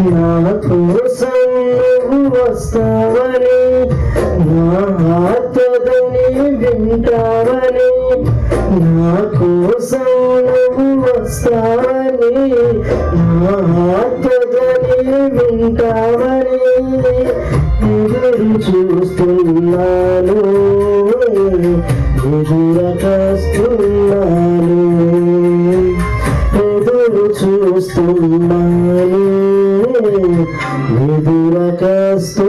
నా కోసం నువ్వు వస్తావని నా ఆత్మదని వింటావని నా కోసం నువ్వు వస్తావని నా ఆత్మదని వింటావని ఎదురు చూస్తున్నాను ఎదురకస్తున్నాను ఎదురు చూస్తున్నాను ఎదురకస్తున్నాను